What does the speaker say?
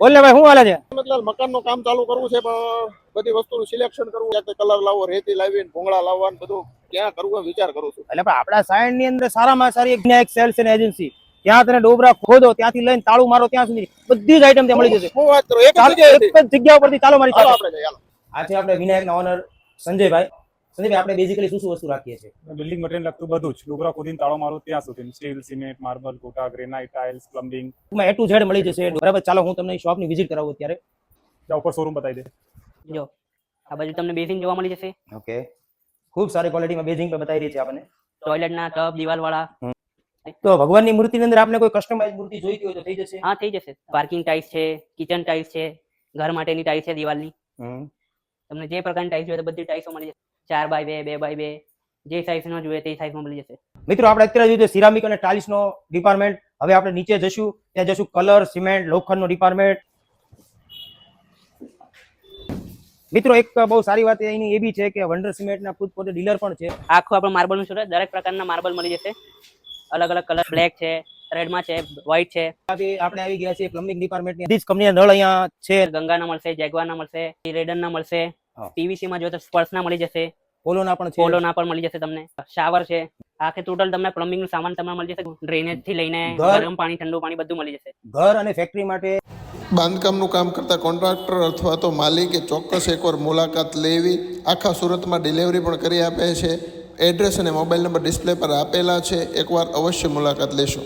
બોલ ને ભાઈ શું હાલે છે? મતલબ મકાનનું કામ ચાલુ કરવું છે પણ બધી વસ્તુનું સિલેક્શન કરવું ક્યાંક કલર લાવવો રેતી લાવી ભૂંગળા લાવવાનું બધું ક્યાં કરવું એમ વિચાર કરું છું. એટલે પણ આપણા ની અંદર સારામાં સારી એક વિનાયક સેલ્સ એન્ડ એજન્સી ત્યાં તને ડોબરા ખોદો ત્યાંથી લઈને તાળું મારો ત્યાં સુધી બધી જ આઈટમ ત્યાં મળી જશે. હું વાત કરું એક જ જગ્યા ઉપરથી ચાલો મારી સાથે. આપણે જઈએ, હાલો. આ છે ઓનર સંજયભાઈ સંજયભાઈ આપણે બેઝિકલી શું શું વસ્તુ રાખીએ છીએ? બિલ્ડિંગ મટીરિયલ લગતું બધું જ. ડોબરા ખોદીને તાળો મારો ત્યાં સુધી. સ્ટીલ સિમેન્ટ માર્બલ ગોટા ગ્રેનાઇટ ટાઇલ્સ પ્લમ્બિંગ એમાં એ ટુ ઝેડ મળી જશે. બરાબર ચાલો હું તમને શોપની વિઝિટ કરાવું અત્યારે. ત્યાં ઉપર શોરૂમ બતાવી દે. જો આ બાજુ તમને બેઝિંગ જોવા મળી જશે. ઓકે ખૂબ સારી ક્વોલિટીમાં બેઝિંગ પર બતાવી રહી છે આપણને. ટોયલેટના ટબ દિવાલ વાળા તો ભગવાનની મૂર્તિની અંદર આપણે કોઈ કસ્ટમાઇઝ મૂર્તિ જોઈતી હોય તો થઈ જશે? હા થઈ જશે. પાર્કિંગ ટાઇલ્સ છે કિચન ટાઇલ્સ છે ઘર માટેની ટાઇલ્સ છે દિવાલની. તમને જે પ્રકારની ટાઇલ્સ જોઈએ બધી ટાઇલ્સો મળી જશે. ચાર બાય બે બે બાય બે જે સાઇઝનો જોઈએ તે સાઇઝમાં મળી જશે. મિત્રો આપણે અત્યારે જોઈએ સિરામિક અને ટાઇલ્સ નો ડિપાર્ટમેન્ટ હવે આપણે નીચે જશું ત્યાં જશું કલર સિમેન્ટ લોખંડનો ડિપાર્ટમેન્ટ મિત્રો એક બહુ સારી વાત એની એ બી છે કે વંડર સિમેન્ટના ખુદ પોતે ડીલર પણ છે. આખું માર્બલ માર્બલનું છે દરેક પ્રકારના માર્બલ મળી જશે. અલગ અલગ કલર બ્લેક છે રેડમાં છે વ્હાઈટ છે. આપણે આવી ગયા છીએ પ્લમ્બિંગ ડિપાર્ટમેન્ટની બધી જ કંપનીના નળ અહીંયા છે. ગંગાના મળશે જેગવાના મળશે રેડનના મળશે. પીવીસીમાં પીવીસી માં જોઈએ તો સ્પર્શના મળી જશે. પોલોના પણ છે. પોલોના પણ મળી જશે તમને. શાવર છે. આખે ટોટલ તમને પ્લમ્બિંગનું સામાન તમને મળી જશે. ડ્રેનેજથી લઈને ગરમ પાણી ઠંડુ પાણી બધું મળી જશે. ઘર અને ફેક્ટરી માટે બાંધકામનું કામ કરતા કોન્ટ્રાક્ટર અથવા તો માલિકે ચોક્કસ એકવાર મુલાકાત લેવી. આખા સુરતમાં ડિલિવરી પણ કરી આપે છે. એડ્રેસ અને મોબાઈલ નંબર ડિસ્પ્લે પર આપેલા છે. એકવાર અવશ્ય મુલાકાત લેશો.